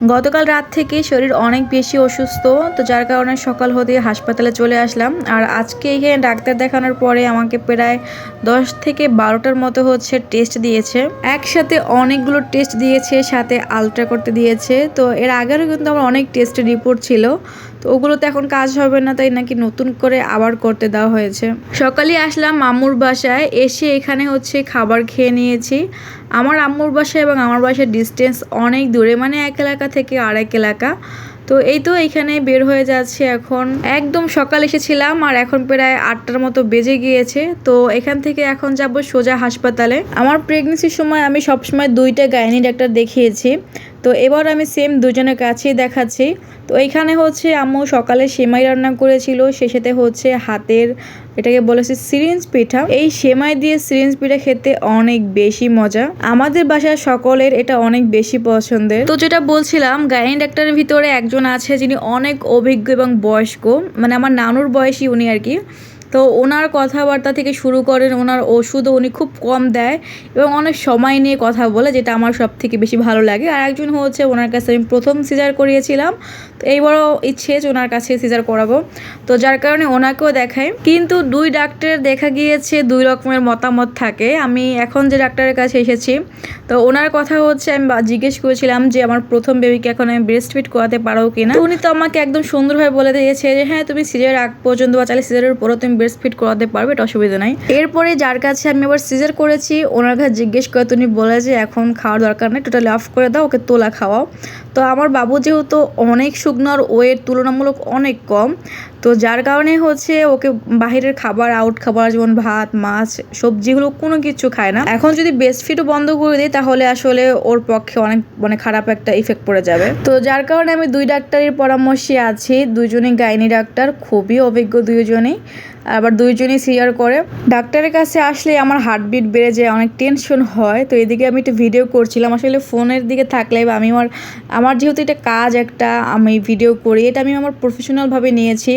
গতকাল রাত থেকে শরীর অনেক বেশি অসুস্থ, তো যার কারণে সকাল হতে হাসপাতালে চলে আসলাম। আর আজকে এখানে ডাক্তার দেখানোর পরে আমাকে প্রায় দশ থেকে বারোটার মতো হচ্ছে টেস্ট দিয়েছে। একসাথে অনেকগুলো টেস্ট দিয়েছে, সাথে আলট্রা করতে দিয়েছে। তো এর আগেও কিন্তু আমার অনেক টেস্টের রিপোর্ট ছিল। তো ওগুলোতে এখন কাজ হবে না, তাই নাকি নতুন করে আবার করতে দেওয়া হয়েছে। সকালে আসলাম মামুর বাসায়, এসে এখানে হচ্ছে খাবার খেয়ে নিয়েছি। আমার আম্মুর বাসা এবং আমার বাসার ডিস্টেন্স অনেক দূরে মানে এক এলাকা থেকে আরেক এলাকা। তো এই তো এইখানে বের হয়ে যাচ্ছে এখন। একদম সকাল এসেছিলাম আর এখন প্রায় আটটার মতো বেজে গিয়েছে। তো এখান থেকে এখন যাব সোজা হাসপাতালে। আমার প্রেগনেন্সির সময় আমি সবসময় দুইটা গাইনি ডাক্তার দেখিয়েছি। তো এবার আমি সেম দুজনের কাছেই দেখাচ্ছি। তো এইখানে হচ্ছে আম্মু সকালে সেমাই রান্না করেছিল, সে সাথে হচ্ছে হাতের, এটাকে বলেছে সিরিঞ্জ পিঠা। এই সেমাই দিয়ে সিরিঞ্জ পিঠা খেতে অনেক বেশি মজা। আমাদের বাসার সকলের এটা অনেক বেশি পছন্দের। তো যেটা বলছিলাম, গাইনি ডাক্তারের ভিতরে একজন আছে যিনি অনেক অভিজ্ঞ এবং বয়স্ক। মানে আমার নানুর বয়সী উনি আর কি। তো ওনার কথাবার্তা থেকে শুরু করেন, ওনার ওষুধও উনি খুব কম দেয় এবং অনেক সময় নিয়ে কথা বলে, যেটা আমার সব থেকে বেশি ভালো লাগে। আর একজন হচ্ছে ওনার কাছে আমি প্রথম সিজার করিয়েছিলাম, তো এইবারও ইচ্ছে যে ওনার কাছে সিজার করাবো। তো যার কারণে ওনাকেও দেখাই। কিন্তু দুই ডাক্তার দেখা গিয়েছে, দুই রকমের মতামত থাকে। আমি এখন যে ডাক্তারের কাছে এসেছি, তো ওনার কথা হচ্ছে, আমি জিজ্ঞেস করেছিলাম যে আমার প্রথম বেবিকে এখন আমি ব্রেস্ট ফিট করাতে পারো কিনা। উনি তো আমাকে একদম সুন্দরভাবে বলে দিয়েছে যে হ্যাঁ তুমি সিজার আগ পর্যন্ত বা চাইলে সিজারের উপরও তুমি ব্রেস্ট ফিট করাতে পারবে, এটা অসুবিধা নাই। এরপরে যার কাছে আমি আবার সিজার করেছি, ওনার কাছে জিজ্ঞেস করে, তুমি বলে যে এখন খাওয়ার দরকার নেই টোটালি অফ করে দাও, ওকে তোলা খাওয়াও। তো আমার বাবু যেহেতু অনেক শুকনো আর ওয়েট তুলনামূলক অনেক কম তো যার কারণে হচ্ছে ওকে বাহিরের খাবার আউট খাবার যেমন ভাত, মাছ, সবজিগুলো কোনো কিছু খায় না। এখন যদি বেস্ট ফিটও বন্ধ করে দিই তাহলে আসলে ওর পক্ষে অনেক মানে খারাপ একটা ইফেক্ট পড়ে যাবে। তো যার কারণে আমি দুই ডাক্তারের পরামর্শে আছি। দুইজনই গাইনি ডাক্তার, খুবই অভিজ্ঞ দুইজনেই আবার দুইজনই সিয়ার করে। ডাক্তারের কাছে আসলে আমার হার্টবিট বেড়ে যায়, অনেক টেনশন হয়। তো এদিকে আমি একটু ভিডিও করছিলাম। আসলে ফোনের দিকে থাকলে বা আমি আমার আমার যেহেতু এটা কাজ একটা, আমি ভিডিও করি, এটা আমি আমার প্রফেশনালভাবে নিয়েছি।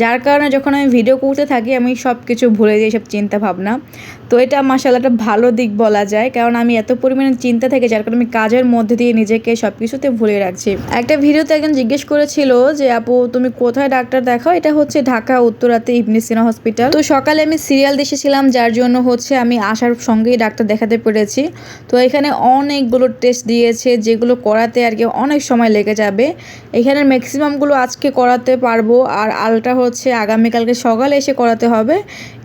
যার কারণে যখন আমি ভিডিও করতে থাকি, আমি সব কিছু ভুলে যাই, সব চিন্তা ভাবনা। তো এটা মাসাল্লাহ একটা ভালো দিক বলা যায়। কারণ আমি এত পরিমাণে চিন্তা থেকে, যার কারণে আমি কাজের মধ্যে দিয়ে নিজেকে সব কিছুতে ভুলে রাখছি। একটা ভিডিওতে একজন জিজ্ঞেস করেছিল যে, আপু, তুমি কোথায় ডাক্তার দেখাও? এটা হচ্ছে ঢাকা, উত্তরাতে ইবনে সিনা হসপিটাল। তো সকালে আমি সিরিয়াল দেখেছিলাম, যার জন্য হচ্ছে আমি আসার সঙ্গেই ডাক্তার দেখাতে পেরেছি। তো এখানে অনেকগুলো টেস্ট দিয়েছে, যেগুলো করাতে আর কি অনেক সময় লেগে যাবে। এখানে ম্যাক্সিমামগুলো আজকে করাতে পারব, আর আলটা হচ্ছে আগামীকালকে সকালে এসে করাতে হবে।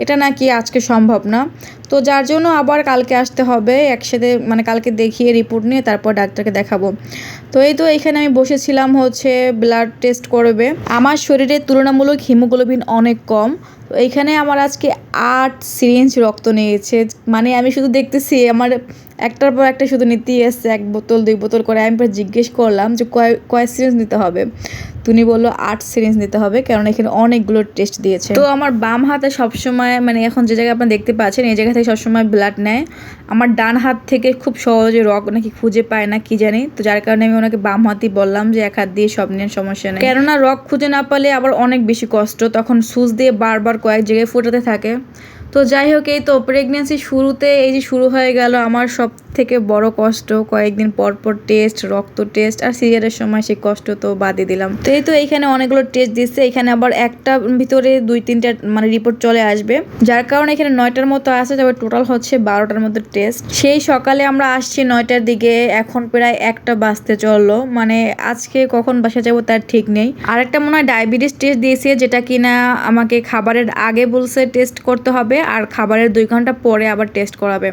এটা নাকি আজকে সম্ভব না। তো যার জন্য আবার কালকে আসতে হবে, একসাথে মানে কালকে দেখিয়ে রিপোর্ট নিয়ে তারপর ডাক্তারকে দেখাবো। তো এই তো এখানে আমি বসেছিলাম হচ্ছে ব্লাড টেস্ট করবে। আমার শরীরে তুলনামূলক হিমোগ্লোবিন অনেক কম। তো এইখানে আমার আজকে আট সিরিঞ্জ রক্ত নিয়েছে। মানে আমি শুধু দেখতেছি আমার একটার পর একটা শুধু নিতেই এসছে, এক বোতল, দুই বোতল করে। আমি জিজ্ঞেস করলাম যে কয় কয় সিরিঞ্জ নিতে হবে? তুমি বলল, আট সিরিঞ্জ নিতে হবে কারণ এখানে অনেকগুলো টেস্ট দিয়েছে। তো আমার বাম হাতে সবসময় মানে এখন যে জায়গায় আপনারা দেখতে পাচ্ছেন, এই জায়গা থেকে সবসময় ব্লাড নেয়। আমার ডান হাত থেকে খুব সহজে রক নাকি খুঁজে পায় না, কি জানি। তো যার কারণে আমি ওনাকে বাম হাতই বললাম যে এক হাত দিয়ে সব নিয়ে সমস্যা নেই। কেননা রক খুঁজে না পেলে আবার অনেক বেশি কষ্ট। তখন সুচ দিয়ে বারবার কয়েক জায়গায় ফোটাতে থাকে। তো যাই হোক এই তো প্রেগনেন্সি শুরুতে এই যে শুরু হয়ে গেল আমার সব থেকে বড় কষ্ট, কয়েকদিন পর পর টেস্ট রক্ত টেস্ট আর সিরিয়ালের সময় সেই কষ্ট তো বাদে দিলাম। তো এই তো এখানে অনেকগুলো টেস্ট দিচ্ছে, এখানে আবার একটা ভিতরে দুই তিনটা মানে রিপোর্ট চলে আসবে। যার কারণে এখানে নয়টার মতো আসে তবে টোটাল হচ্ছে বারোটার মতো টেস্ট সেই সকালে আমরা আসছি নয়টার দিকে, এখন প্রায় একটা বাজতে চলল। মানে আজকে কখন বাসা যাব তার ঠিক নেই। আরেকটা মনে হয় ডায়াবেটিস টেস্ট দিয়েছে, যেটা কিনা আমাকে খাবারের আগে বলছে টেস্ট করতে হবে, আর খাবারের দুই ঘণ্টা পরে আবার টেস্ট করাবে।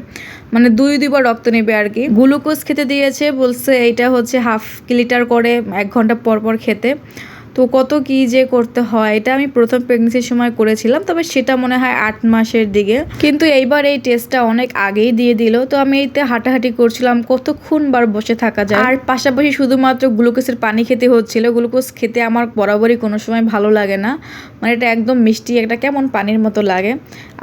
মানে দুই দুইবার রক্ত নেবে আর কি। গ্লুকোজ খেতে দিয়েছে, বলছে এইটা হচ্ছে হাফ লিটার করে এক ঘণ্টা পর পর খেতে। তো কত কি যে করতে হয়, এটা আমি প্রথম প্রেগনেন্সির সময় করেছিলাম, তবে সেটা মনে হয় আট মাসের দিকে। কিন্তু এইবার এই টেস্টটা অনেক আগেই দিয়ে দিল, তো আমি এতে হাঁটাহাঁটি করছিলাম, কতক্ষণ বার বসে থাকা যায়। আর পাশাপাশি শুধুমাত্র গ্লুকোজের পানি খেতে হচ্ছিল গ্লুকোজ খেতে আমার বরাবরই কোনো সময় ভালো লাগে না। মানে এটা একদম মিষ্টি, একটা কেমন পানির মতো লাগে।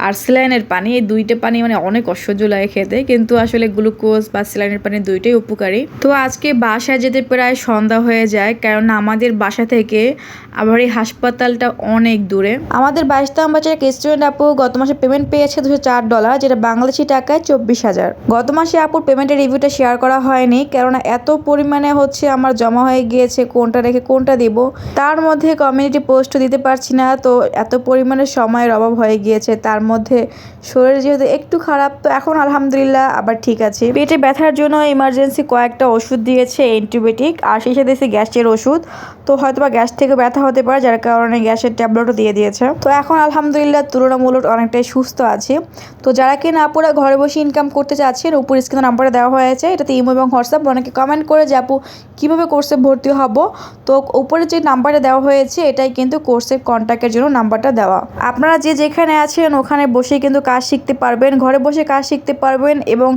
আর স্যালাইনের পানি, এই দুইটা পানি মানে অনেক অসহ্য লাগে খেতে, কিন্তু আসলে গ্লুকোজ বা স্যালাইনের পানি দুইটাই উপকারী। তো আজকে বাসায় যেতে প্রায় সন্ধ্যা হয়ে যায়, কারণ আমাদের বাসা থেকে আবার এই হাসপাতালটা অনেক দূরে। আমাদের বাইশতম বাচ্চার এক আপু গত মাসে পেমেন্ট পেয়েছে দুশো চার ডলার যেটা বাংলাদেশি টাকায় চব্বিশ হাজার। গত মাসে আপুর পেমেন্টের রিভিউটা শেয়ার করা হয়নি, কেননা এত পরিমাণে হচ্ছে আমার জমা হয়ে গিয়েছে, কোনটা রেখে কোনটা দিব। তার মধ্যে কমিউনিটি পোস্টও দিতে পারছি না, তো এত পরিমাণে সময়ের অভাব হয়ে গিয়েছে, তার মধ্যে শরীর যেহেতু একটু খারাপ, তো এখন আলহামদুলিল্লাহ আবার ঠিক আছে। পেটে ব্যথার জন্য ইমার্জেন্সি কয়েকটা ওষুধ দিয়েছে অ্যান্টিবায়োটিক আর সেই সাথে গ্যাসের ওষুধ। তো হয়তো বা গ্যাস থেকে ব্যথা হতে পারে, যার কারণে গ্যাসের ট্যাবলেটও দিয়ে দিয়েছে। তো এখন আলহামদুলিল্লাহ তুলনামূলক অনেকটাই সুস্থ আছে। তো যারা কিনা আপুরা ঘরে বসে ইনকাম করতে চাচ্ছেন, উপর স্ক্রিনে নাম্বারটা দেওয়া হয়েছে, এটাতে ইমো এবং হোয়াটসঅ্যাপ অনেকে কমেন্ট করে যে আপু, কীভাবে কোর্সে ভর্তি হব? তো উপরে যে নাম্বারটা দেওয়া হয়েছে, এটাই কিন্তু কোর্সের কন্ট্যাক্টের জন্য নাম্বারটা দেওয়া। আপনারা যে যেখানে আছেন, ওখানে বসে কিন্তু কাজ শিখতে পারবেন, ঘরে বসে কাজ শিখতে পারবেন এবং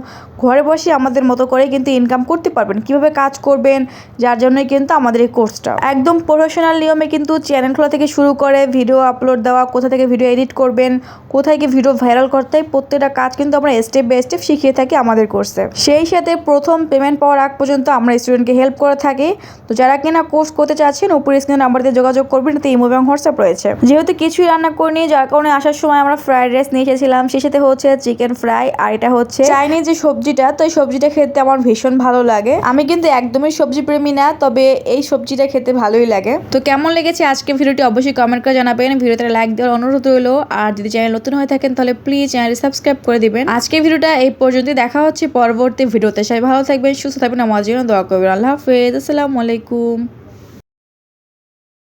ঘরে বসে আমাদের মতো করে কিন্তু ইনকাম করতে পারবেন। কীভাবে কাজ করবেন, যার জন্যই কিন্তু আমাদের এই কোর্সটা একদম প্রফেশনাল নিয়মে কিন্তু চ্যানেল খোলা থেকে শুরু করে ভিডিও আপলোড দেওয়া, কোথা থেকে ভিডিও এডিট করবেন কোথায় গিয়ে ভিডিও ভাইরাল করতে হয়, প্রত্যেকটা কাজ কিন্তু আমরা স্টেপ বাই স্টেপ শিখিয়ে থাকি আমাদের কোর্সে সেই সাথে প্রথম পেমেন্ট পাওয়ার আগ পর্যন্ত আমরা স্টুডেন্টকে হেল্প করে থাকি। তো যারা কিনা কোর্স করতে চাচ্ছেন, উপরে স্ক্রিনে নাম্বার দিয়ে যোগাযোগ করবেন, এতে ইমো এবং হোয়াটসঅ্যাপ রয়েছে। যেহেতু কিছুই রান্না করিনি, যার কারণে আসার সময় আমরা ফ্রাইড রাইস নিয়ে এসেছিলাম। সেই সাথে হচ্ছে চিকেন ফ্রাই আর এটা হচ্ছে চাইনিজ যে সবজিটা, তো এই সবজিটা খেতে আমার ভীষণ ভালো লাগে। আমি কিন্তু একদমই সবজি প্রেমী না, তবে এই সবজিটা খেতে ভালোই লাগে। তো কেমন লেগেছে আজকে ভিডিওটি অবশ্যই কমেন্ট করে জানাবেন। ভিডিওতে লাইক দেওয়ার অনুরোধ রইল। আর যদি চ্যানেল নতুন হয়ে থাকেন, তাহলে প্লিজ চ্যানেলটি সাবস্ক্রাইব করে দিবেন। আজকে ভিডিওটা এই পর্যন্ত দেখা হচ্ছে পরবর্তী ভিডিওতে। সবাই ভালো থাকবেন, সুস্থ থাকবেন, আমার জন্য দোয়া করবেন। আল্লাহ হাফেজ, আসসালামু আলাইকুম।